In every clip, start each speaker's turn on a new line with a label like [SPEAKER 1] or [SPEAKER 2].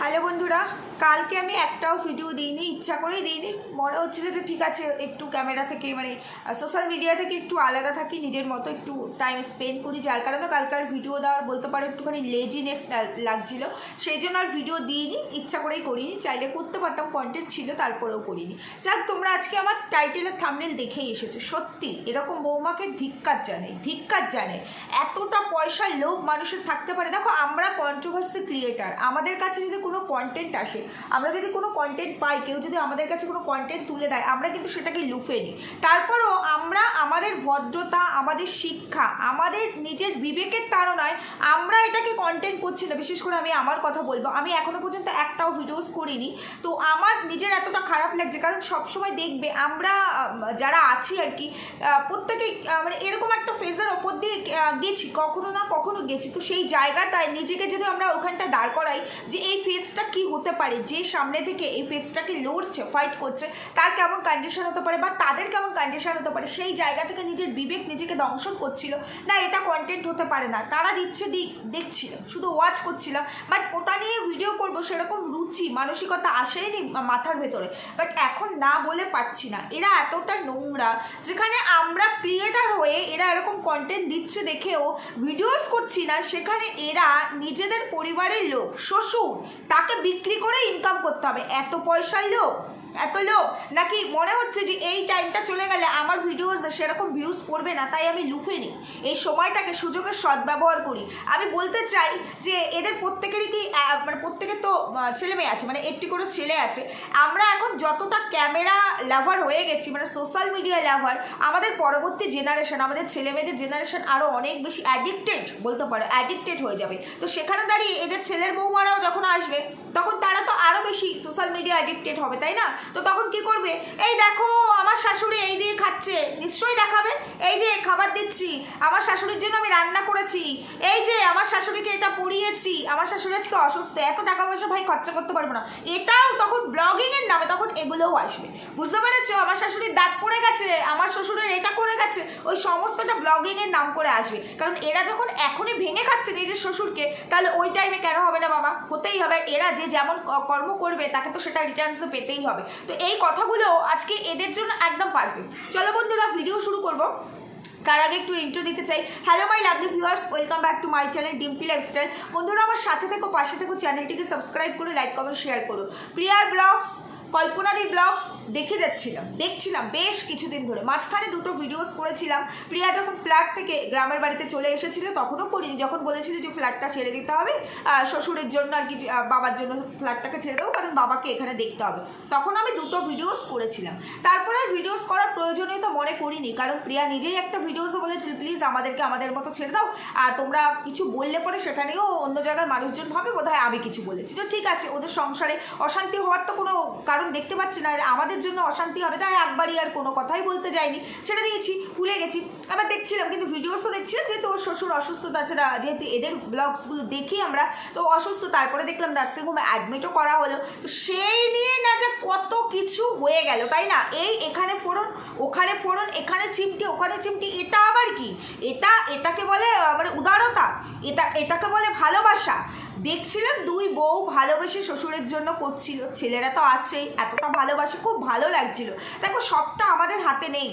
[SPEAKER 1] Hello বন্ধুরা, কালকে আমি একটাও ভিডিও দিইনি, ইচ্ছা করেই দিইনি। মনে হচ্ছিল যে ঠিক আছে, একটু ক্যামেরা থেকে মানে সোশ্যাল মিডিয়া থেকে একটু আলাদা থাকি, নিজের মতো একটু টাইম স্পেন্ড করি, যার কারণে কালকে আর ভিডিও দেওয়ার বলতে পারো একটুখানি লেজিনেস লাগছিল। সেই জন্য আর ভিডিও দিইনি, ইচ্ছা করেই করিনি, চাইলে করতে পারতাম কন্টেন্ট ছিল, তারপরেও করিনি। যাক, তোমরা আজকে আমার টাইটেলের থামনেল দেখেই এসেছ, সত্যি। এরকম বৌমাকে ধিক্কার জানে ধিক্কার জানে এতটা পয়সার লোভ মানুষের থাকতে পারে। দেখো, আমরা কন্ট্রোভার্সি ক্রিয়েটার আমাদের কাছে যদি কোনো কন্টেন্ট আসে, আমরা যদি কোনো কন্টেন্ট পাই, কেউ যদি আমাদের কাছে কোনো কন্টেন্ট তুলে দেয়, আমরা কিন্তু সেটাকে লুফে নিই। তারপরও আমরা আমাদের ভদ্রতা, আমাদের শিক্ষা, আমাদের নিজের বিবেকের তাড়নায় আমরা এটাকে কন্টেন্ট করছি না। বিশেষ করে আমি আমার কথা বলব, আমি এখনও পর্যন্ত একটাও ভিডিওস করিনি। তো আমার নিজের এতটা খারাপ লাগছে, কারণ সবসময় দেখবে আমরা যারা আছি আর কি প্রত্যেকে মানে এরকম একটা ফেজের ওপর দিয়ে গেছি, কখনো না কখনো গেছি। তো সেই জায়গাটায় নিজেকে যদি আমরা ওখানটা দাঁড় করাই, যে এই ফেজটা কি হতে পারে? যে সামনে থেকে এই ফেসটাকে লড়ছে ফাইট করছে, তার কেমন কন্ডিশন হতে পারে বা তাদের কেমন কন্ডিশন হতে পারে? সেই জায়গা থেকে নিজের বিবেক নিজেকে দংশন করছিল। না, এটা কন্টেন্ট হতে পারে না। তারা দিচ্ছে দিক দেখছিল। শুধু ওয়াচ করছিলাম বাট ওটা নিয়ে ভিডিও করব সেরকম রুচি মানসিকতা আসেনি মাথার ভেতরে। বাট এখন না বলে পাচ্ছি না। এরা এতটা নোংরা, যেখানে আমরা ক্রিয়েটার হয়ে এরা এরকম কন্টেন্ট দিচ্ছে দেখেও ভিডিওস করছি না, সেখানে এরা নিজেদের পরিবারের লোক, শ্বশুর, তাকে বিক্রি করে ইনকাম করতে হবে। এত পয়সার লোক। এত লোক। নাকি মনে হচ্ছে যে এই টাইমটা চলে গেলে আমার ভিডিওস সেরকম ভিউজ পড়বে না, তাই আমি লুফে নিই। এই সময়টাকে সুযোগের সদ্ব্যবহার করি। আমি বলতে চাই যে এদের প্রত্যেকেরই কি মানে প্রত্যেকের তো ছেলে মেয়ে আছে মানে একটি করে ছেলে আছে। আমরা এখন যতটা ক্যামেরা লাভার হয়ে গেছি মানে সোশ্যাল মিডিয়া লাভার, আমাদের পরবর্তী জেনারেশন আমাদের ছেলে মেয়েদের জেনারেশন আরও অনেক বেশি অ্যাডিক্টেড বলতে পারো অ্যাডিক্টেড হয়ে যাবে। তো সেখানে দাঁড়িয়ে এদের ছেলের বৌমারাও যখন আসবে, তখন তারা তো আরও বেশি সোশ্যাল মিডিয়া অ্যাডিক্টেড হবে, তাই না? তো তখন কি করবে? এই দেখো, আমার শাশুড়ি এই দিয়ে খাচ্ছে। নিশ্চয়ই দেখাবে? এই যে, খাবার দিচ্ছি। আমার শাশুড়ির জন্য আমি রান্না করেছি। এই যে, আমার শাশুড়িকে এটা পড়িয়েছি। আমার শাশুড়ি আজকে অসুস্থ। এত টাকা পয়সা ভাই খরচা করতে পারব না। এটাও তখন ব্লগিং এর নামে তখন এগুলোও আসবে। বুঝতে পেরেছ? আমার শাশুড়ির দাঁত পড়ে গেছে। আমার শ্বশুরের এটা করে গেছে। ওই সমস্তটা ব্লগিং এর নাম করে আসবে। কারণ এরা যখন এখনই ভেঙে খাচ্ছে নিজের শ্বশুরকে, তাহলে ওই টাইমে কেন হবে না বাবা হতেই হবে। এরা যে যেমন কর্ম করবে, তাকে তো সেটা রিটার্নস তো পেতেই হবে। তো এই কথাগুলো আজকে এদের জন্য একদম পারফেক্ট চলো বন্ধুরা ভিডিও শুরু করব। তার আগে একটু ইন্ট্রো দিতে চাই। Hello my lovely viewers welcome back to my channel Dimpy lifestyle বন্ধুরা, আমার সাথে থেকো, পাশে থেকো চ্যানেলটিকে সাবস্ক্রাইব করে লাইক কমেন্ট শেয়ার করো। প্রিয়ার ব্লগস কল্পনাদি ব্লগস দেখে যাচ্ছিলাম। দেখছিলাম বেশ কিছুদিন ধরে। মাঝখানে দুটো ভিডিওস করেছিলাম। প্রিয়া যখন ফ্ল্যাট থেকে গ্রামের বাড়িতে চলে এসেছিল, তখনও করিনি। যখন বলেছিল যে ফ্ল্যাটটা ছেড়ে দিতে হবে শ্বশুরের জন্য আর কি বাবার জন্য ফ্ল্যাটটাকে ছেড়ে দেবো, কারণ বাবাকে এখানে দেখতে হবে। তখন আমি দুটো ভিডিওস করেছিলাম। তারপরে ভিডিওস করার প্রয়োজনীয়তা মনে করিনি, কারণ প্রিয়া নিজেই একটা ভিডিওসও বলেছিল প্লিজ আমাদেরকে আমাদের মতো ছেড়ে দাও। আর তোমরা কিছু বললে পরে সেটা নিয়েও অন্য জায়গার মানুষজন ভাবে বোধ হয় আমি কিছু বলেছি। তো ঠিক আছে, ওদের সংসারে অশান্তি হওয়ার তো কোনো কারণ দেখতে পাচ্ছি না, আমাদের জন্য অশান্তি হবে, তাই একবারই আর কোনো কথাই বলতে যাইনি। ছেড়ে দিয়েছি, ভুলে গেছি। আবার দেখছিলাম, কিন্তু ভিডিওস তো দেখছিলাম, যেহেতু ওর শ্বশুর অসুস্থ তাছাড়া যেহেতু এদের ব্লগসগুলো দেখি আমরা, তো অসুস্থ, তারপরে দেখলাম নার্সিংহোমে অ্যাডমিটও করা হলো। তো সেই নিয়ে না যে কত কিছু হয়ে গেল, তাই না? এই এখানে ফোড়ন, ওখানে ফোড়ন, এখানে চিমটি, ওখানে চিমটি, এটা আবার কি? এটা, এটাকে বলে মানে উদারতা, এটা, এটাকে বলে ভালোবাসা। দেখছিলাম দুই বউ ভালোবেসে শ্বশুরের জন্য করছিল। ছেলেরা তো আছেই, এতটা ভালোবাসে, খুব ভালো লাগছিল। দেখো, সবটা আমাদের হাতে নেই।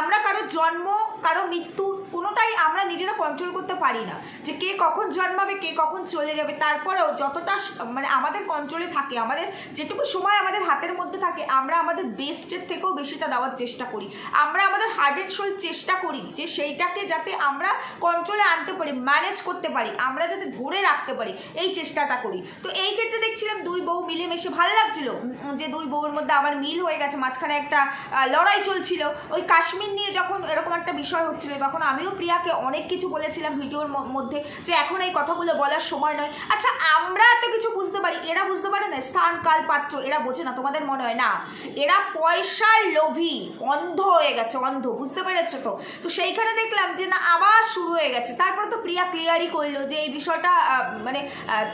[SPEAKER 1] আমরা কারও জন্ম, কারও মৃত্যু, কোনোটাই আমরা নিজেরা কন্ট্রোল করতে পারি না। যে কে কখন জন্মাবে, কে কখন চলে যাবে, তারপরেও যতটা মানে আমাদের কন্ট্রোলে থাকে, আমাদের যেটুকু সময় আমাদের হাতের মধ্যে থাকে, আমরা আমাদের বেস্টের থেকেও বেশিটা দেওয়ার চেষ্টা করি। আমরা আমাদের হার্ড অ্যান্ড সোল চেষ্টা করি যে সেইটাকে যাতে আমরা কন্ট্রোলে আনতে পারি ম্যানেজ করতে পারি, আমরা যাতে ধরে রাখতে পারি, এই চেষ্টাটা করি। তো এই ক্ষেত্রে দেখছিলাম দুই বউ মিলেমিশে, ভালো লাগছিল? যে দুই বউর মধ্যে আমার মিল হয়ে গেছে, মাঝখানে একটা লড়াই চলছিল, ওই কাশ্মীর নিয়ে যখন এরকম একটা বিষয় হচ্ছিল, তখন আমিও প্রিয়াকে অনেক কিছু বলেছিলাম ভিডিওর মধ্যে যে এখন এই কথাগুলো বলার সময় নয়। আচ্ছা আমরা এত কিছু বুঝতে পারি? এরা বুঝতে পারে না, স্থান, কাল, পাত্র, এরা বোঝে না, তোমাদের মনে হয়? না, এরা পয়সার লোভী, অন্ধ হয়ে গেছে, অন্ধ, বুঝতে পেরেছ তো? তো সেইখানে দেখলাম যে না, আবার শুরু হয়ে গেছে। তারপরে তো প্রিয়া ক্লিয়ারই করল যে এই বিষয়টা মানে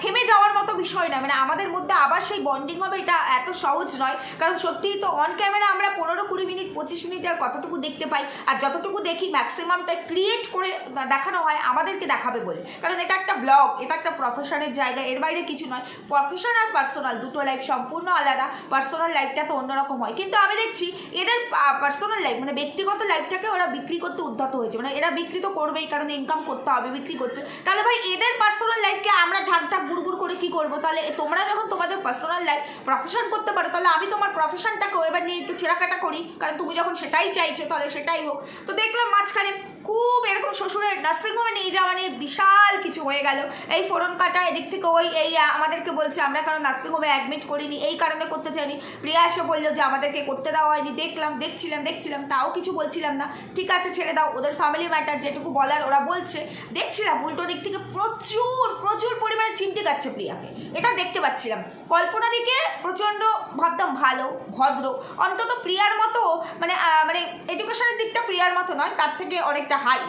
[SPEAKER 1] থেমে যাওয়ার মতো বিষয় না মানে আমাদের মধ্যে আবার সেই বন্ডিং হবে এটা এত সহজ নয়। কারণ সত্যিই তো অন ক্যামেরা আমরা পনেরো কুড়ি মিনিট, পঁচিশ মিনিট আর কতটুকু দেখতে পাই। আর যতটুকু দেখি ম্যাক্সিমামটা ক্রিয়েট করে দেখানো হয়, আমাদেরকে দেখাবে বলে। কারণ এটা একটা ব্লগ এটা একটা প্রফেশনের জায়গা, এর বাইরে কিছু নয়। প্রফেশন আর পার্সোনাল দুটো লাইফ সম্পূর্ণ আলাদা। পার্সোনাল লাইফটা তো অন্যরকম হয়। কিন্তু আমি দেখছি, এদের পার্সোনাল লাইফ মানে ব্যক্তিগত লাইফটাকে ওরা বিক্রি করতে উদ্ধত হয়েছে। মানে এরা বিক্রি তো করবেই, কারণ ইনকাম করতে হবে, বিক্রি করছে। তাহলে ভাই, এদের পার্সোনাল লাইফকে আমরা ঢাক ঢাক গুড় করে কি করব? তাহলে তোমরা যখন তোমাদের পার্সোনাল লাইফ প্রফেশন করতে পারো, তাহলে আমি তোমার প্রফেশনটাকেও এবার নিয়ে একটু ছেঁড়াকাটা করি। কারণ তুমি যখন সেটাই চাইছো, তাহলে সেটাই হোক তো দেখলাম মাঝখানে খুব এরকম শ্বশুরের নার্সিংহোমে নিয়ে যাওয়া নিয়ে বিশাল কিছু হয়ে গেল। এই ফোরন কাটা এদিক থেকে ওই, এই আমাদেরকে বলছে, আমরা কারণ নার্সিংহোমে অ্যাডমিট করিনি, এই কারণে করতে চাইনি। প্রিয়া এসে বলল যে, আমাদেরকে করতে দেওয়া হয়নি। দেখলাম, দেখছিলাম দেখছিলাম, তাও কিছু বলছিলাম না। ঠিক আছে, ছেড়ে দাও, ওদের ফ্যামিলি ম্যাটার যেটুকু বলার ওরা বলছে। দেখছিলাম, উল্টো দিক থেকে প্রচুর প্রচুর পরিমাণে চিমটি কাটছে প্রিয়াকে। এটা দেখতে পাচ্ছিলাম। কল্পনা দিকে প্রচণ্ড ভাবতাম, ভালো, ভদ্র। অন্তত প্রিয়ার মতো মানে মানে এডুকেশনের দিকটা প্রিয়ার মতো নয়, তার থেকে অনেকটা হাই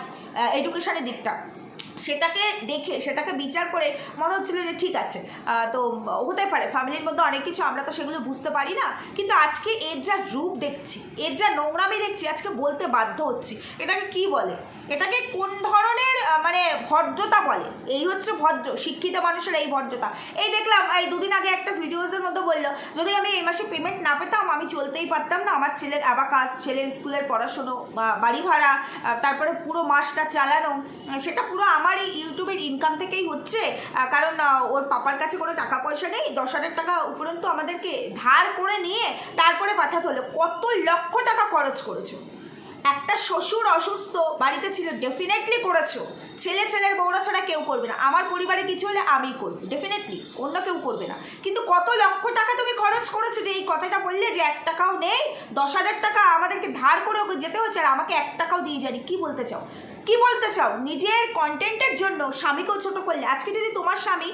[SPEAKER 1] এডুকেশনের দিকটা। সেটাকে দেখে, সেটাকে বিচার করে মনে হচ্ছিল যে ঠিক আছে তো হতে পারে ফ্যামিলির মধ্যে অনেক কিছু আমরা তো সেগুলো বুঝতে পারি না, কিন্তু আজকে এর যা রূপ দেখছি, এর যা নোংরামি দেখছি, আজকে বলতে বাধ্য হচ্ছি, এটাকে কি বলে? এটাকে কোন ধরনের মানে ভদ্রতা বলে? এই হচ্ছে ভদ্র, শিক্ষিত মানুষের এই ভদ্রতা। এই দেখলাম, এই দুদিন আগে একটা ভিডিওসের মধ্যে বলল, যদি আমি এই মাসে পেমেন্ট না পেতাম, আমি চলতেই পারতাম না। আমার ছেলের অ্যাবাকাস ছেলের স্কুলের পড়াশুনো বাড়ি ভাড়া তারপরে পুরো মাসটা চালানো সেটা পুরো আমার এই ইউটিউবের ইনকাম থেকেই হচ্ছে কারণ ওর পাপার কাছে কোনো টাকা পয়সা নেই, দশ হাজার টাকা উপরন্তু আমাদেরকে ধার করে নিয়ে তারপরে পাঠাতে হলো। কত লক্ষ টাকা খরচ করেছ? একটা শ্বশুর অসুস্থ, বাড়িতে ছিল ডেফিনেটলি করেছ। ছেলে ছেলের বউরা ছাড়া কেউ করবে না। আমার পরিবারে কিছু হলে আমি করব ডেফিনেটলি অন্য কেউ করবে না। কিন্তু কত লক্ষ টাকা তুমি খরচ করেছ যে এই কথাটা বললে যে এক টাকাও নেই, দশ হাজার টাকা আমাদেরকে ধার করে ওকে যেতে হচ্ছে আর আমাকে এক টাকাও দিয়ে যায়নি, কি বলতে চাও? কি বলতে চাও? নিজের কন্টেন্টের জন্য স্বামীকেও ছোট করলে। আজকে যদি তোমার স্বামী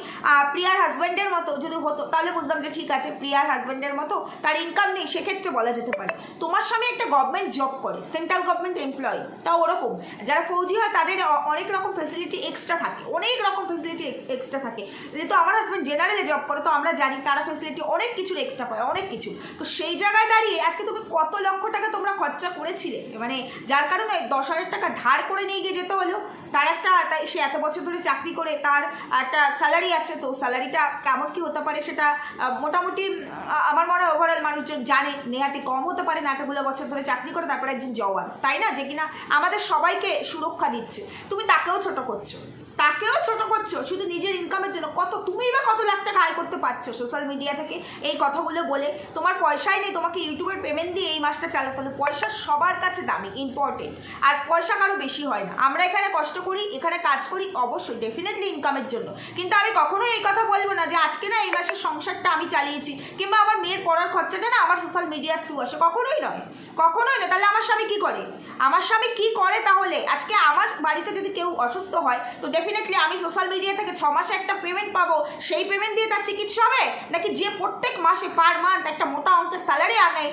[SPEAKER 1] প্রিয়ার হাজব্যান্ডের মতো যদি হতো, তাহলে বুঝতাম যে ঠিক আছে, প্রিয়ার হাজব্যান্ডের মতো তার ইনকাম নেই, সেক্ষেত্রে বলা যেতে পারে। তোমার স্বামী একটা গভর্নমেন্ট জব করে সেন্ট্রাল গভর্নমেন্ট এমপ্লয়ি তাও ওরকম। যারা ফৌজি হয়, তাদের অনেক রকম ফেসিলিটি এক্সট্রা থাকে, অনেক রকম ফেসিলিটি এক্সট্রা থাকে। যেহেতু আমার হাজব্যান্ড জেনারেলে জব করে, তো আমরা জানি তারা ফেসিলিটি অনেক কিছুর এক্সট্রা পায়, অনেক কিছু। তো সেই জায়গায় দাঁড়িয়ে আজকে তুমি কত লক্ষ টাকা তোমরা খরচা করেছিলে? মানে যার কারণে দশ হাজার টাকা ধার করে নিয়ে গিয়ে যেতে হলো। তার একটা, তাই সে এত বছর ধরে চাকরি করে, তার একটা স্যালারি আছে, তো স্যালারিটা কেমন কি হতে পারে সেটা মোটামুটি আমার মনে হয় ওভারঅল মানুষজন জানে। নেহাটি কম হতে পারে না এতগুলো বছর ধরে চাকরি করে, তারপরে একজন জওয়ান। তাই না? যে কিনা আমাদের সবাইকে সুরক্ষা দিচ্ছে। তুমি তাকেও ছোট করছ। তাকেও ছোট করছ, শুধু নিজের ইনকামের জন্য। কত তুমি বা কত লাখ টাকা আয় করতে পারছ সোশ্যাল মিডিয়া থেকে? এই কথাগুলো বলে, তোমার পয়সাই নেই, তোমাকে ইউটিউবের পেমেন্ট দিয়ে এই মাসটা চালাতে হলে পয়সা সবার কাছে দামি ইম্পর্টেন্ট আর পয়সা কারও বেশি হয় না। আমরা এখানে কষ্ট করি, এখানে কাজ করি, অবশ্যই ডেফিনেটলি ইনকামের জন্য। কিন্তু আমি কখনোই এই কথা বলব না যে, আজকে না এই মাসের সংসারটা আমি চালিয়েছি, কিংবা আমার মেয়ের পড়ার খরচাটা না আমার সোশ্যাল মিডিয়ার থ্রু আসে। কখনোই নয়। কখনোই না। তাহলে আমার স্বামী কি করে? আমার স্বামী কি করে তাহলে? আজকে আমার বাড়িতে যদি কেউ অসুস্থ হয়, তো ডেফিনেটলি আমি সোশ্যাল মিডিয়া থেকে ছ মাসে একটা পেমেন্ট পাবো। সেই পেমেন্ট দিয়ে তার চিকিৎসা হবে? নাকি যে প্রত্যেক মাসে পার মান্থ একটা মোটা অঙ্কের স্যালারি আনে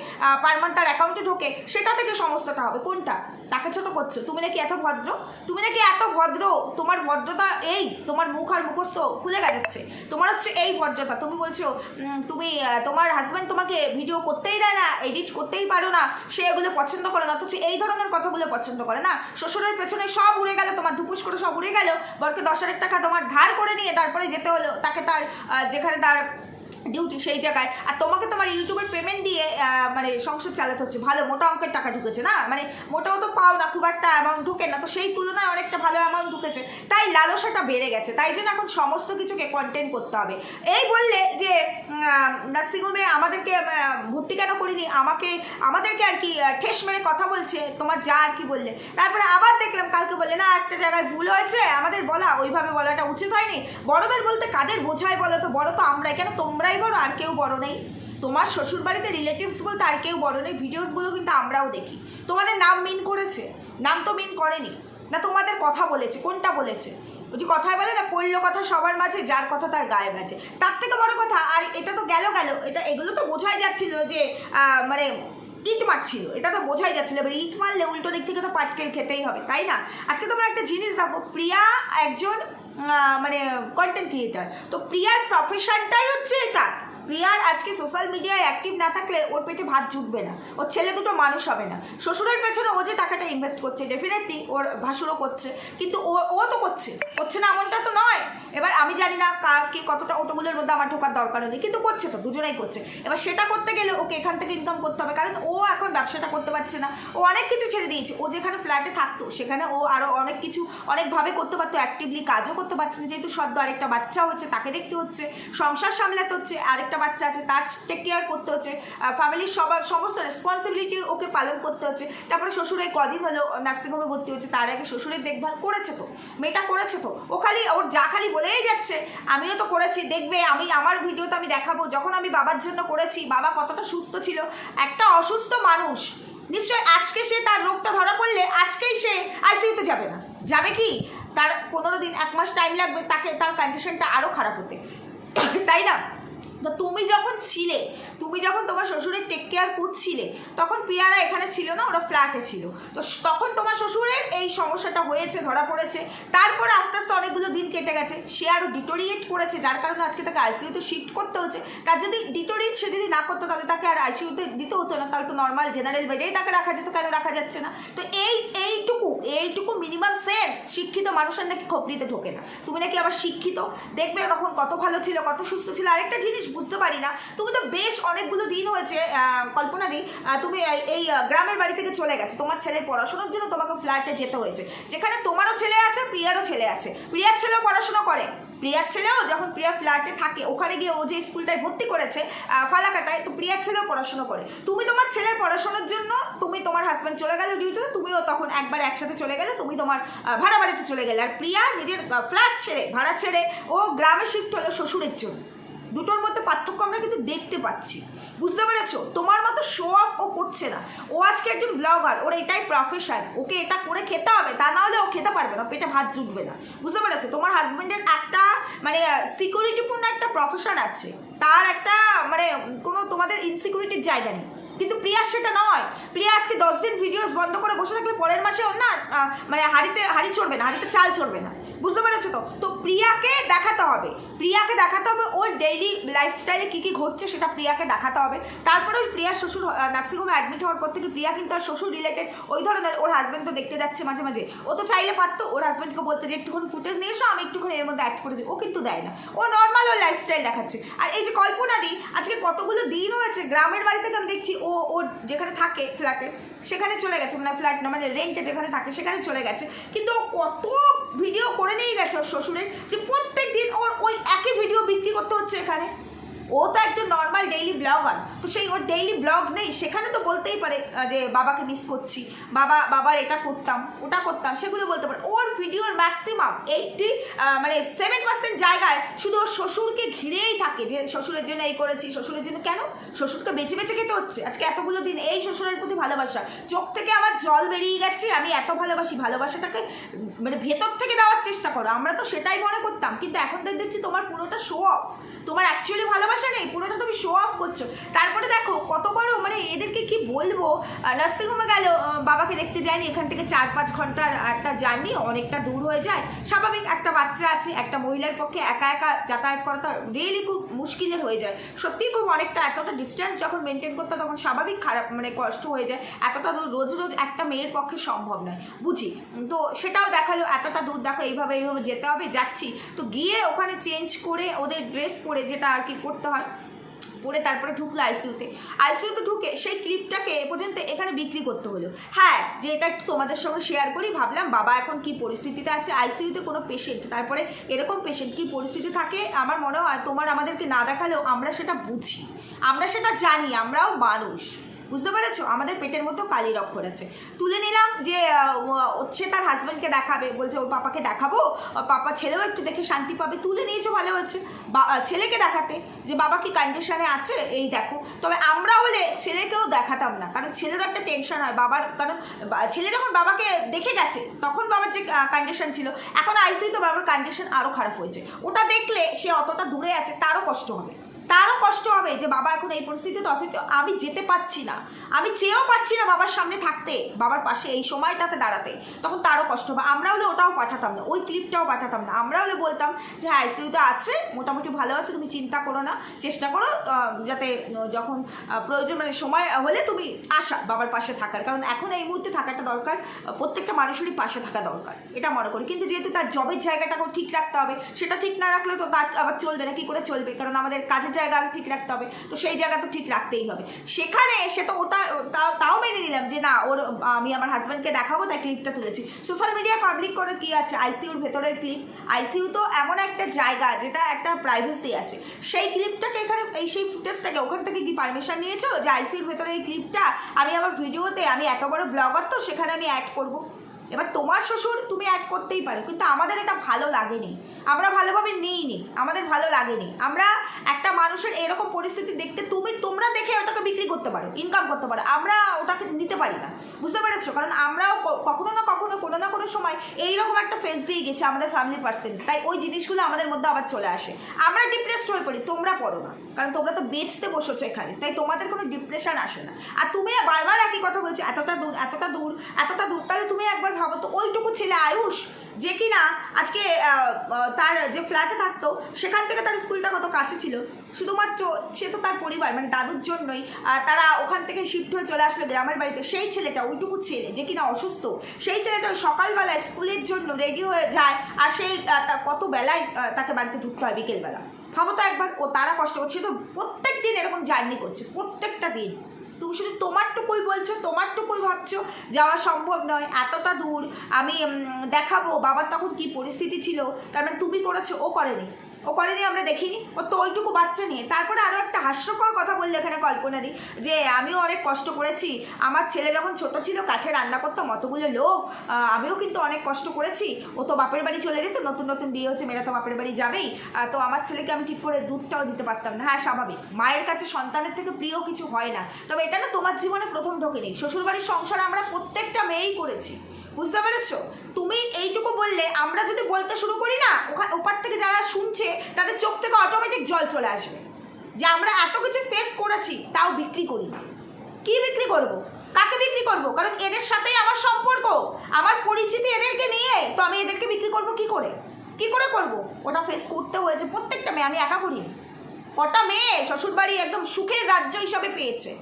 [SPEAKER 1] পার মান্থ তার অ্যাকাউন্টে ঢোকে, সেটা থেকে সমস্তটা হবে? কোনটা? তাকে ছোট করছ। তুমি নাকি এত ভদ্র? তুমি নাকি এত ভদ্র? তোমার ভদ্রতা এই, তোমার মুখ আর মুখস্থ খুলে গেছে তোমার হচ্ছে এই ভদ্রতা। তুমি বলছো তুমি তোমার হাজব্যান্ড তোমাকে ভিডিও করতেই দেয় না এডিট করতেই পারো না, সে এগুলো পছন্দ করে না, অথচ এই ধরনের কথাগুলো পছন্দ করে না। শ্বশুরের পেছনে সব উড়ে গেল, তোমার দুপুস করে সব উড়ে গেল, বরকে দশ হাজার টাকা তোমার ধার করে নিয়ে তারপরে যেতে হলো, তাকে তার যেখানে তার ডিউটি সেই জায়গায়। আর তোমাকে তোমার ইউটিউবের পেমেন্ট দিয়ে মানে সংসার চালাতে হচ্ছে। ভালো, মোটা অঙ্কের টাকা ঢুকেছে না? মানে মোটাও তো পাও না, খুব একটা অ্যামাউন্ট ঢুকে না। তো সেই তুলনায় অনেকটা ভালো অ্যামাউন্ট ঢুকেছে। তাই লালসাটা বেড়ে গেছে। তাই জন্য এখন সমস্ত কিছুকে কন্টেন্ট করতে হবে। এই বললে যে নার্সিংহোমে আমাদেরকে ভর্তি কেন করিনি? আমাকে, আমাদেরকে আর কি ঠেস মেরে কথা বলছে? তোমার যা আর কি বললে। তারপরে আবার দেখলাম, কালকে বললে, না, একটা জায়গায় ভুল হয়েছে। আমাদের বলা, ওইভাবে বলাটা উচিত হয়নি। বড়দের বলতে কাদের বোঝায় বলো তো? বড় তো আমরাই। কেন তোমরাই বড় আর কেউ বড় নেই। তোমার শ্বশুর বাড়িতে রিলেটিভস বলতে আর কেউ বড় নেই। ভিডিওসগুলো কিন্তু আমরাও দেখি। তোমাদের নাম মিন করেছে? নাম তো মিন করেনি। না, তোমাদের কথা বলেছে। কোনটা বলেছে? ওই যে কথায় বলে না, পড়ল কথা সবার মাঝে, যার কথা তার গায়ে বাজে। তার থেকে বড় কথা, আর এটা তো গেল গেল, এটা এগুলো তো বোঝাই যাচ্ছিল যে মানে ইট মারছিল, এটা তো বোঝাই যাচ্ছিল। এবার ইট মারলে উল্টো দিক থেকে তো পাটকেল খেতেই হবে, তাই না? আজকে তোমরা একটা জিনিস দেখো, প্রিয়া একজন মানে কন্টেন্ট ক্রিয়েটার তো প্রিয়ার প্রফেশনটাই হচ্ছে এটা। প্রিয়ার আজকে সোশ্যাল মিডিয়ায় অ্যাক্টিভ না থাকলে ওর পেটে ভাত জুটবে না। ওর ছেলে দুটো মানুষ হবে না। শ্বশুরের পেছনে ও যে টাকাটা ইনভেস্ট করছে ডেফিনেটলি ওর ভাসুরও করছে। কিন্তু ও ও তো করছে। করছে না এমনটা তো নয়। এবার আমি জানি না কা- কে কতটা অটোগুলোর মধ্যে আমার ঢোকার দরকার নেই কিন্তু করছে তো, দুজনেই করছে। এবার সেটা করতে গেলে ওকে এখান থেকে ইনকাম করতে হবে, কারণ ও এখন ব্যবসাটা করতে পারছে না। ও অনেক কিছু ছেড়ে দিয়েছে। ও যেখানে ফ্ল্যাটে থাকতো, সেখানে ও আরও অনেক কিছু অনেকভাবে করতে পারতো অ্যাক্টিভলি কাজও করতে পারছে না। যেহেতু সদ্য আরেকটা বাচ্চা হচ্ছে, তাকে দেখতে হচ্ছে, সংসার সামলাতে হচ্ছে, আরেকটা বাচ্চা আছে, তার টেক কেয়ার করতে হচ্ছে ফ্যামিলির সবার, সমস্ত রেসপন্সিবিলিটি ওকে পালন করতে হচ্ছে। তারপরে শ্বশুরের কদিন হলো নার্সিংহোমে ভর্তি হচ্ছে, তার আগে শ্বশুরের দেখভাল করেছে তো, মেয়েটা করেছে তো। ও খালি, ওর যা খালি বলেই যাচ্ছে। আমিও তো করেছি, দেখবে আমি, আমার ভিডিওতে আমি দেখাবো, যখন আমি বাবার জন্য করেছি, বাবা কতটা সুস্থ ছিল। একটা অসুস্থ মানুষ, নিশ্চয় আজকে সে তার রোগটা ধরা পড়লে আজকেই সে আইসিইউতে যাবে না। যাবে কি? তার পনেরো দিন, এক মাস টাইম লাগবে, তাকে, তার কন্ডিশনটা আরও খারাপ হতে। তাই না? তো তুমি যখন ছিলে, তুমি যখন তোমার শ্বশুরের টেক কেয়ার করছিলে, তখন প্রিয়ারা এখানে ছিল না, ওরা ফ্ল্যাটে ছিল। তো তখন তোমার শ্বশুরের এই সমস্যাটা হয়েছে, ধরা পড়েছে। তারপরে আস্তে আস্তে অনেকগুলো দিন কেটে গেছে। সে আরও ডিটোরিয়েট করেছে, যার কারণে আজকে তাকে আইসিইউতে শিফট করতে হচ্ছে। তার যদি ডিটোরিয়েট সে যদি না করতো, তাহলে তাকে আর আইসিইউতে দিতে হতো না, তাহলে তো নর্মাল জেনারেল বেডেই তাকে রাখা যেত, কেন রাখা যাচ্ছে না? তো এই, এইটুকু এইটুকু মিনিমাম সেন্স শিক্ষিত মানুষের নাকি খোপড়িতে ঢোকে না। তুমি নাকি আবার শিক্ষিত? দেখবে তখন কত ভালো ছিল, কত সুস্থ ছিল। আরেকটা জিনিস বুঝতে পারি না। তুমি তো বেশ অনেকগুলো দিন হয়েছে কল্পনা দি তুমি এই- এই গ্রামের বাড়ি থেকে চলে গেছো, তোমার ছেলের পড়াশোনার জন্য তোমাকে ফ্ল্যাটে যেতে হয়েছে। যেখানে তোমারও ছেলে আছে, প্রিয়ারও ছেলে আছে। প্রিয়ার ছেলেও পড়াশোনা করে। প্রিয়ার ছেলেও যখন প্রিয়া ফ্ল্যাটে থাকে, ওখানে গিয়ে ও যে স্কুলটায় ভর্তি করেছে ফালাকাটায়, তো প্রিয়ার ছেলেও পড়াশোনা করে। তুমি তোমার ছেলের পড়াশোনার জন্য, তুমি তোমার হাজব্যান্ড চলে গেলে ডিউটিতে তুমিও তখন একবার একসাথে চলে গেলে, তুমি তোমার ভাড়া বাড়িতে চলে গেলে। আর প্রিয়া নিজের ফ্ল্যাট ছেড়ে, ভাড়া ছেড়ে, ও গ্রামে শিফট হলো শ্বশুরের জন্য। দুটোর মধ্যে পার্থক্য আমরা কিন্তু দেখতে পাচ্ছি। বুঝতে পেরেছ? তোমার মতো শো অফ ও করছে না। ও আজকে একজন ব্লগার ওর এটাই প্রফেশন ওকে এটা করে খেতে হবে, তা না হলে ও খেতে পারবে না, পেটে ভাত জুটবে না। বুঝতে পেরেছ? তোমার হাজবেন্ডের একটা মানে সিকিউরিটিপূর্ণ একটা প্রফেশন আছে। তার একটা মানে কোনো তোমাদের ইনসিকিউরিটির জায়গা নেই। কিন্তু প্রিয়া সেটা নয়। প্রিয়া আজকে দশ দিন ভিডিওস বন্ধ করে বসে থাকলে পরের মাসে ওর না মানে হাড়িতে, হাড়ি চড়বে না, হাড়িতে চাল চড়বে না। বুঝতে পেরেছ তো? তো প্রিয়াকে দেখাতে হবে। প্রিয়াকে দেখাতে হবে ওর ডেইলি লাইফস্টাইলে কী কী ঘটছে সেটা প্রিয়াকে দেখাতে হবে। তারপরে ওই প্রিয়ার শ্বশুর নার্সিংহোমে অ্যাডমিট হওয়ার পর থেকে প্রিয়া কিন্তু আর শ্বশুর রিলেটেড ওই ধরনের ওর হাজব্যান্ড তো দেখতে যাচ্ছে মাঝে মাঝে। ও তো চাইলে পারতো ওর হাজব্যান্ডকে বলতে যে, একটুখানি ফুটেজ নিয়ে এসো, আমি একটুখানি এর মধ্যে অ্যাড করে দিই ও কিন্তু দেয় না। ও নর্মাল ওর লাইফস্টাইল দেখাচ্ছে। আর এই যে কল্পনারই আজকে কতগুলো দিন হয়েছে, গ্রামের বাড়ি থেকে আমি দেখছি ও ওর যেখানে থাকে ফ্ল্যাটে সেখানে চলে গেছে। মানে ফ্ল্যাট না মানে রেন্টে যেখানে থাকে সেখানে চলে গেছে। কিন্তু ও কত ভিডিও করে নিয়ে গেছে ওর শ্বশুরের যে প্রত্যেক দিন ওর ওই একই ভিডিও বিক্রি করতে হচ্ছে এখানে। ও তো একজন নর্মাল ডেইলি ব্লগার তো সেই ওর ডেইলি ব্লগ নেই। সেখানে তো বলতেই পারে যে বাবাকে মিস করছি। বাবা, বাবার এটা করতাম, ওটা করতাম, সেগুলো বলতে পারে। ওর ভিডিওর ম্যাক্সিমাম এইটটি মানে সেভেন পার্সেন্ট জায়গায় শুধু ওর শ্বশুরকে ঘিরেই থাকে যে শ্বশুরের জন্য এই করেছি, শ্বশুরের জন্য কেন? শ্বশুরকে বেছে বেছে খেতে হচ্ছে। আজকে এতগুলো দিন এই শ্বশুরের প্রতি ভালোবাসা। চোখ থেকে আমার জল বেরিয়ে গেছে, আমি এত ভালোবাসি। ভালোবাসাটাকে মানে ভেতর থেকে দেওয়ার চেষ্টা করো। আমরা তো সেটাই মনে করতাম, কিন্তু এখন দেখছি তোমার পুরোটা শো অফ তোমার অ্যাকচুয়ালি ভালোবাসা নেই? পুরোটা তুমি শো অফ করছ। তারপরে দেখো, কত বড় মানে এদেরকে কি বলব? নার্সিংহোমে গেল বাবাকে দেখতে যায়নি, এখান থেকে চার পাঁচ ঘণ্টার একটা জার্নি, অনেকটা দূর হয়ে যায়। স্বাভাবিক, একটা বাচ্চা আছে, একটা মহিলার পক্ষে একা একা যাতায়াত করাটা রিয়েলি খুব মুশকিলের হয়ে যায়। সত্যিই খুব অনেকটা, এতটা ডিস্টেন্স যখন মেনটেন করতে তখন স্বাভাবিক খারাপ মানে কষ্ট হয়ে যায়। এতটা দূর, রোজ রোজ একটা মেয়ের পক্ষে সম্ভব নয়। বুঝি? তো সেটাও দেখাল, এতটা দূর দেখো, এইভাবে এইভাবে যেতে হবে, যাচ্ছি। তো গিয়ে ওখানে চেঞ্জ করে ওদের ড্রেস পরে যেটা আর কি করতে হয় পরে তারপরে ঢুকলো আইসিউতে আইসিউতে ঢুকে সেই ক্লিপটাকে এ পর্যন্ত এখানে বিক্রি করতে হলো। হ্যাঁ যে এটা একটু তোমাদের সঙ্গে শেয়ার করি, ভাবলাম বাবা এখন কি পরিস্থিতিতে আছে? আইসিউতে কোনো পেশেন্ট তারপরে এরকম পেশেন্ট কি পরিস্থিতি থাকে? আমার মনে হয় তোমার আমাদেরকে না দেখালেও আমরা সেটা বুঝি। আমরা সেটা জানি, আমরাও মানুষ। বুঝতে পেরেছ? আমাদের পেটের মতো কালি অক্ষর আছে। তুলে নিলাম যে সে তার হাজব্যান্ডকে দেখাবে। বলছে, ওর পাপাকে দেখাবো? ওর পাপা ছেলেও একটু দেখে শান্তি পাবে। তুলে নিয়েছো, ভালো হচ্ছে বা- ছেলেকে দেখাতে। যে, বাবা কি কন্ডিশনে আছে? এই দেখো। তবে আমরা হলে ছেলেকেও দেখাতাম না। কারণ ছেলেরও একটা টেনশন হয়। বাবার, কারণ ছেলে যখন বাবাকে দেখে গেছে, তখন বাবার যে কন্ডিশন ছিল, এখন আইসিইউ তো বাবার কন্ডিশন আরও খারাপ হয়েছে। ওটা দেখলে সে অতটা দূরে আছে, তারও কষ্ট হবে। তারও কষ্ট হবে যে বাবা এখন এই পরিস্থিতিতে অথচ আমি যেতে পারছি না। আমি চেয়েও পারছি না বাবার সামনে থাকতে, বাবার পাশে এই সময়টাতে দাঁড়াতে। তখন তারও কষ্ট হবে। আমরা হলে ওটাও পাঠাতাম না, ওই ক্লিপটাও পাঠাতাম না। আমরা হলে বলতাম যে হ্যাঁ আইসিইউতে আছে, মোটামুটি ভালো আছে, তুমি চিন্তা করো না। চেষ্টা করো যাতে যখন প্রয়োজন মানে সময় হলে তুমি আসা বাবার পাশে থাকার। কারণ এখন এই মুহূর্তে থাকাটা দরকার প্রত্যেকটা মানুষেরই পাশে থাকা দরকার। এটা মনে করি। কিন্তু যেহেতু তার জবের জায়গাটাকেও ঠিক রাখতে হবে, সেটা ঠিক না রাখলে তো তার আবার চলবে না, কী করে চলবে? কারণ আমাদের কাজের জায়গা ঠিক রাখতে হবে। তো সেই জায়গা তো ঠিক রাখতেই হবে। সেখানে এসে তো ওটা তাও মেনে নিলাম যে না, ওর, আমি আমার হাজব্যান্ডকে দেখাবো তাই ক্লিপটা তুলেছি। সোশ্যাল মিডিয়া পাবলিক করে কি আছে? আইসিইউর ভেতরের ক্লিপ আইসিইউ তো এমন একটা জায়গা যেটা একটা প্রাইভেসি আছে। সেই ক্লিপটাকে এখানে, এই সেই ফুটেজটাকে ওখান থেকে কি পারমিশন নিয়েছো? যে আইসিইউর ভেতরে এই ক্লিপটা আমি আমার ভিডিওতে আমি এত বড় ব্লগার তো, সেখানে আমি অ্যাড করব। এবার তোমার শ্বশুর তুমি অ্যাড করতেই পারো, কিন্তু আমাদের এটা ভালো লাগেনি। আমরা ভালোভাবে নিইনি। আমাদের ভালো লাগেনি। আমরা একটা মানুষের এরকম পরিস্থিতি দেখতে তুমি, তোমরা দেখে ওটাকে বিক্রি করতে পারো ইনকাম করতে পারো। আমরা ওটাকে নিতে পারি না। বুঝতে পেরেছ? কারণ আমরাও কখনো না কখনো, কোনো না কোনো সময় এইরকম একটা ফেস দিয়ে গেছে আমাদের ফ্যামিলি পার্সন তাই ওই জিনিসগুলো আমাদের মধ্যে আবার চলে আসে। আমরা ডিপ্রেসড হয়ে পড়ি, তোমরা পড়ো না। কারণ তোমরা তো বেচতে বসেছো এখানে। তাই তোমাদের কোনো ডিপ্রেশন আসে না। আর তুমি বারবার একই কথা বলছো, এতটা দূর এতটা দূর এতটা দূর। তাহলে তুমি একবার ভাবো তো, ওইটুকু ছেলে আয়ুষ যে কিনা আজকে তার যে ফ্ল্যাটে থাকতো, সেখান থেকে তার স্কুলটা কত কাছে ছিল। শুধুমাত্র সে তো তার পরিবার মানে দাদুর জন্যই। তারা ওখান থেকে শিফট হয়ে চলে আসলো গ্রামের বাড়িতে। সেই ছেলেটা ওইটুকু ছেলে, যে কিনা অসুস্থ, সেই ছেলেটা সকালবেলায় স্কুলের জন্য রেডি হয়ে যায়। আর সেই কত বেলায় তাকে বাড়িতে ঢুকতে হয় বিকেলবেলা। ভাবো তো একবার, ও তারা কষ্ট করছে। তো প্রত্যেক দিন এরকম জার্নি করছে, প্রত্যেকটা দিন। তুমি শুধু তোমারটুকুই বলছো, তোমারটুকুই ভাবছ, যাওয়া সম্ভব নয়, এতটা দূর। আমি দেখাবো, বাবার তখন কি পরিস্থিতি ছিল, তার মানে তুমি করেছ, ও করেনি। ও করেনি আমরা দেখিনি। ও তো ওইটুকু বাচ্চা নিয়ে। তারপরে আরও একটা হাস্যকর কথা বললে এখানে কল্পনা দি, যে আমিও অনেক কষ্ট করেছি। আমার ছেলে যখন ছোট ছিল, কাঠে রান্না করতাম অতগুলো লোক। আমিও কিন্তু অনেক কষ্ট করেছি। ও তো বাপের বাড়ি চলে যেত, নতুন নতুন বিয়ে হচ্ছে, মেয়েরা তো বাপের বাড়ি যাবেই। তো আমার ছেলেকে আমি ঠিক করে দুধটাও দিতে পারতাম না। হ্যাঁ স্বাভাবিক। মায়ের কাছে সন্তানের থেকে প্রিয় কিছু হয় না। তবে এটা না তোমার জীবনে প্রথম ঢোকেনি। শ্বশুরবাড়ির সংসার আমরা প্রত্যেকটা মেয়েই করেছি। বুঝতে পেরেছ? তুমি এইটুকু বললে, আমরা যদি বলতে শুরু করি না, ওখানে, ওপার থেকে যারা শুনছে, তাদের চোখ থেকে অটোমেটিক জল চলে আসবে। যে আমরা এত কিছু ফেস করেছি, তাও বিক্রি করি না। কি বিক্রি করব? কাকে বিক্রি করব? কারণ এদের সাথেই আমার সম্পর্ক। আমার পরিচিতি এদেরকে নিয়ে, তো আমি এদেরকে বিক্রি করব কি করে? কি করে করব? ওটা ফেস করতে হয়েছে প্রত্যেকটা মেয়ে, আমি একা করিনি। কটা মেয়ে শ্বশুরবাড়ি একদম সুখের রাজ্য হিসাবে পেয়েছে।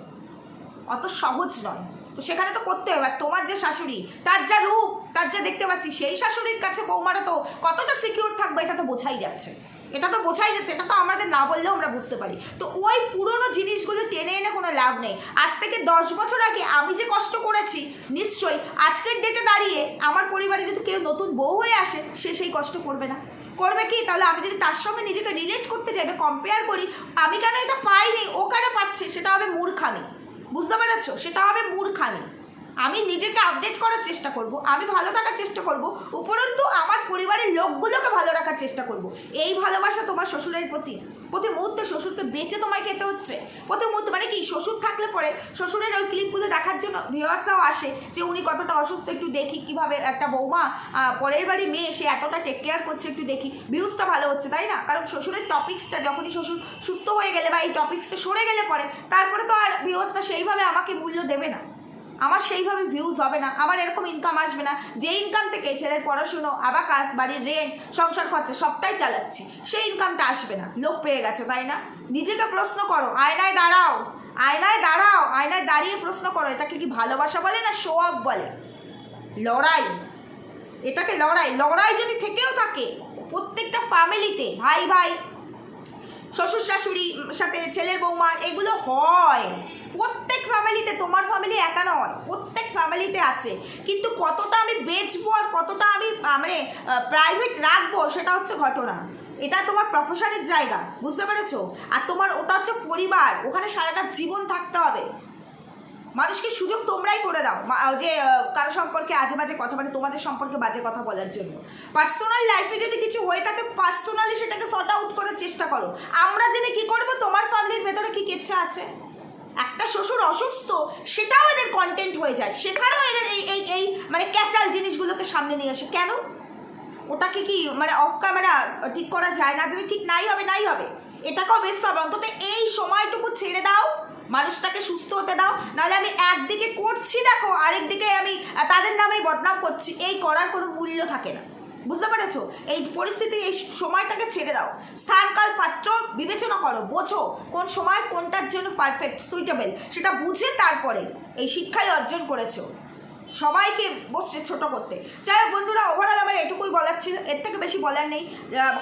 [SPEAKER 1] অত সহজ নয়। তো সেখানে তো করতে হবে। আর তোমার যে শাশুড়ি, তার যা রূপ, তার যা দেখতে পাচ্ছি, সেই শাশুড়ির কাছে বৌমারা তো কতটা সিকিউর থাকবে, এটা তো বোঝাই যাচ্ছে। এটা তো বোঝাই যাচ্ছে, এটা তো আমাদের না বললেও আমরা বুঝতে পারি। তো ওই পুরনো জিনিসগুলো টেনে এনে কোনো লাভ নেই। আজ থেকে দশ বছর আগে আমি যে কষ্ট করেছি, নিশ্চয়ই আজকের ডেটে দাঁড়িয়ে আমার পরিবারে যদি কেউ নতুন বউ হয়ে আসে, সে সেই কষ্ট করবে না। করবে কি? তাহলে আমি যদি তার সঙ্গে নিজেকে রিলেট করতে চাই কম্পেয়ার করি, আমি কেন এটা পাইনি, ও কেন পাচ্ছে, সেটা হবে মূর্খামি। বুঝতে পেরেছ? সেটা হবে মূর্খামি। আমি নিজেকে আপডেট করার চেষ্টা করব, আমি ভালো থাকার চেষ্টা করব, উপরন্তু আমার পরিবারের লোকগুলোকে ভালো রাখার চেষ্টা করব। এই ভালোবাসা তোমার শ্বশুরের প্রতি প্রতি মুহূর্তে শ্বশুরকে বেঁচে তোমায় খেতে হচ্ছে। প্রতি মুহূর্তে মানে কি, শ্বশুর থাকলে পরে শ্বশুরের ওই ক্লিপগুলো দেখার জন্য ভিউয়ার্সরাও আসে যে উনি কতটা অসুস্থ, একটু দেখি কীভাবে একটা বৌমা পরের বাড়ি মেয়ে, সে এতটা টেক কেয়ার করছে, একটু দেখি। ভিউজটা ভালো হচ্ছে, তাই না? কারণ শ্বশুরের টপিক্সটা যখনই শ্বশুর সুস্থ হয়ে গেলে বা এই টপিক্সটা সরে গেলে পরে, তারপরে তো আর ভিউয়ার্সটা সেইভাবে আমাকে মূল্য দেবে না। আমার সেইভাবে ভিউজ হবে না, আমার এরকম ইনকাম আসবে না। যে ইনকাম থেকে ছেলের পড়াশুনো আবাকাস বাড়ির রেন্ট সংসার খরচা সবটাই চালাচ্ছি, সেই ইনকামটা আসবে না। লোক পেয়ে গেছে, তাই না? নিজেকে প্রশ্ন করো, আয়নায় দাঁড়াও আয়নায় দাঁড়াও, আয়নায় দাঁড়িয়ে প্রশ্ন করো, এটাকে কি ভালোবাসা বলে না শো অফ বলে? লড়াই, এটাকে লড়াই লড়াই যদি থেকেও থাকে, প্রত্যেকটা ফ্যামিলিতে ভাই ভাই শ্বশুর শাশুড়ি সাথে ছেলের বৌমা এগুলো হয়। প্রত্যেক ফ্যামিলিতে তোমার ফ্যামিলি একা নয়, প্রত্যেক ফ্যামিলিতে আছে। কিন্তু কতটা আমি বেচবো আর কতটা আমি মানে প্রাইভেট রাখব, সেটা হচ্ছে ঘটনা। এটা তোমার প্রফেশনের জায়গা, বুঝতে পেরেছ? আর তোমার, ওটা হচ্ছে পরিবার, ওখানে সারাটা জীবন থাকতে হবে। মানুষকে সুযোগ তোমরাই করে দাও যে কারও সম্পর্কে আজে বাজে কথা মানে তোমাদের সম্পর্কে বাজে কথা বলার জন্য। পার্সোনাল লাইফে যদি কিছু হয়ে থাকে পার্সোনালি সেটাকে সর্ট আউট করার চেষ্টা করো। আমরা জেনে কি করব? তোমার ফ্যামিলির ভেতরে কি কেচ্ছা আছে? একটা শ্বশুর অসুস্থ, সেটাও এদের কন্টেন্ট হয়ে যায়। সেখানেও এদের এই এই এই মানে ক্যাচাল জিনিসগুলোকে সামনে নিয়ে আসে। কেন? ওটাকে কি মানে অফ ক্যামেরা ঠিক করা যায় না? যদি ঠিক নাই হবে নাই হবে। এটাকেও বেচতে হবে। অন্তত এই সময়টুকু ছেড়ে দাও। মানুষটাকে সুস্থ হতে দাও। নাহলে আমি একদিকে করছি, দেখো, আরেকদিকে আমি, তাদের নামেই বদনাম করছি। এই করার কোনো মূল্য থাকে না। বুঝতে পেরেছ? এই পরিস্থিতি, এই সময়টাকে ছেড়ে দাও। স্থানকাল পাত্র, বিবেচনা করো, বোঝো কোন সময় কোনটার জন্য পারফেক্ট সুইটেবল সেটা বুঝে তারপরে এই শিক্ষাই অর্জন করেছ। সবাইকে বসছে ছোট করতে। যাই হোক বন্ধুরা ওভারঅল আমার এটুকুই বলার ছিল, এর থেকে বেশি বলার নেই।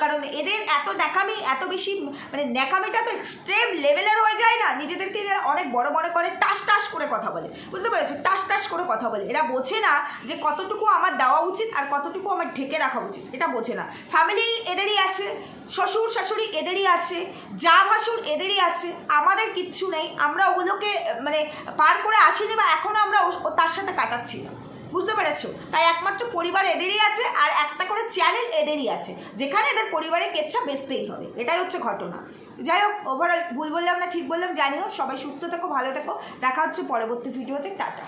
[SPEAKER 1] কারণ এদের এত ন্যাকামি, এত বেশি মানে ন্যাকামিটা তো এক্সট্রিম লেভেলের হয়ে যায় না। নিজেদেরকে যে অনেক বড় বড় করে, টাস টাস করে কথা বলে। বুঝতে পেরেছ? টাস টাস করে কথা বলে। এরা বোঝে না যে কতটুকু আমার দেওয়া উচিত আর কতটুকু আমার ঢেকে রাখা উচিত। এটা বোঝে না। ফ্যামিলি এদেরই আছে। শ্বশুর শাশুড়ি এদেরই আছে, যা ভাসুর এদেরই আছে, আমাদের কিচ্ছু নেই, আমরা ওগুলোকে মানে পার করে আসিনি বা এখনও আমরা তার সাথে কাটাচ্ছি না। বুঝতে পেরেছ? তাই একমাত্র পরিবার এদেরই আছে আর একটা করে চ্যানেল এদেরই আছে। যেখানে এদের পরিবারে কেচ্ছা বেচতেই হবে। এটাই হচ্ছে ঘটনা। যাই হোক ওভারঅল ভুল বললাম না, ঠিক বললাম, জানিও। সবাই সুস্থ থেকো, ভালো থেকো। দেখা হচ্ছে পরবর্তী ভিডিওতে টাটা।